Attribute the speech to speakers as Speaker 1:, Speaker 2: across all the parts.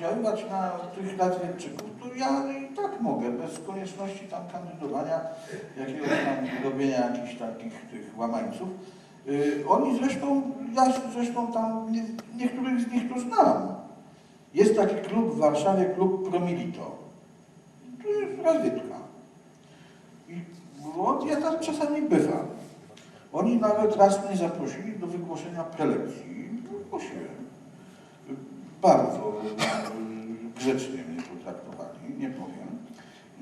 Speaker 1: oddziaływać na tych Latwiejczyków, to ja i tak mogę, bez konieczności tam kandydowania, jakiegoś tam robienia jakichś takich tych łamańców. Y, oni zresztą, ja zresztą tam nie, niektórych z nich to znam. Jest taki klub w Warszawie, klub Promilito. To jest razwiedka. I bo ja tam czasami bywam. Oni nawet raz mnie zaprosili do wygłoszenia prelekcji. Wygłosiłem. Bardzo grzecznie mnie potraktowali, nie powiem.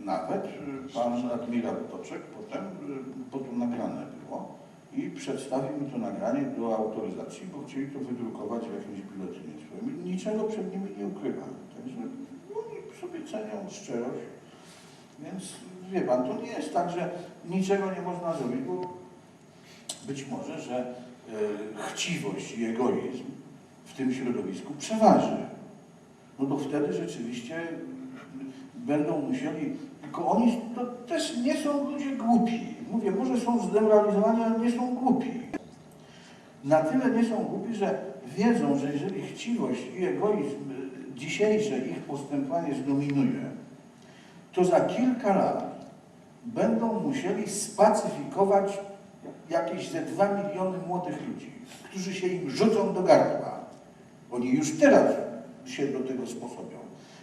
Speaker 1: Nawet y, pan admirał Toczek potem, y, bo to nagrane było, i przedstawił mi to nagranie do autoryzacji, bo chcieli to wydrukować w jakimś biuletynie swoim. Niczego przed nimi nie ukrywam. Także oni sobie cenią szczerość. Więc wie pan, to nie jest tak, że niczego nie można zrobić, bo być może, że e, chciwość i egoizm w tym środowisku przeważy. No to wtedy rzeczywiście będą musieli, tylko oni to też nie są ludzie głupi. Mówię, może są zdemoralizowani, ale nie są głupi. Na tyle nie są głupi, że wiedzą, że jeżeli chciwość i egoizm dzisiejsze ich postępowanie zdominuje, to za kilka lat będą musieli spacyfikować jakieś ze dwa miliony młodych ludzi, którzy się im rzucą do gardła. Oni już teraz się do tego sposobią.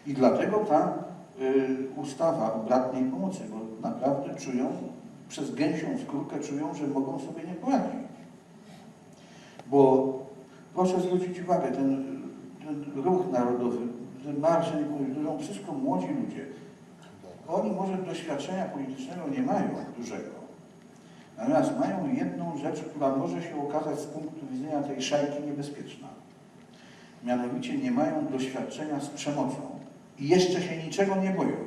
Speaker 1: I dlatego ta y, ustawa o bratniej pomocy, bo naprawdę czują, przez gęsią skórkę czują, że mogą sobie nie poradzić. Bo proszę zwrócić uwagę, ten, ten ruch narodowy, ten niepodległości, to wszystko młodzi ludzie. Oni może doświadczenia politycznego nie mają dużego. Natomiast mają jedną rzecz, która może się okazać z punktu widzenia tej szajki niebezpieczna. Mianowicie nie mają doświadczenia z przemocą i jeszcze się niczego nie boją.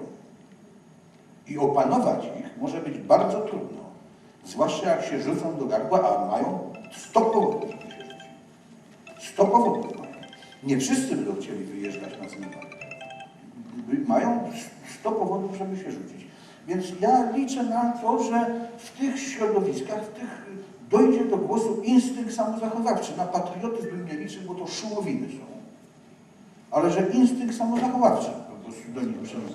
Speaker 1: I opanować ich może być bardzo trudno. Zwłaszcza jak się rzucą do gardła, a mają 100 powodów. 100 powodów mają. Nie wszyscy będą chcieli wyjeżdżać na cmentarz. Mają 100 powodów, żeby się rzucić. Więc ja liczę na to, że w tych środowiskach, w tych dojdzie do głosu instynkt samozachowawczy. Na patriotyzm bym nie liczył, bo to szumowiny są. Ale że instynkt samozachowawczy po prostu do nich przemówi.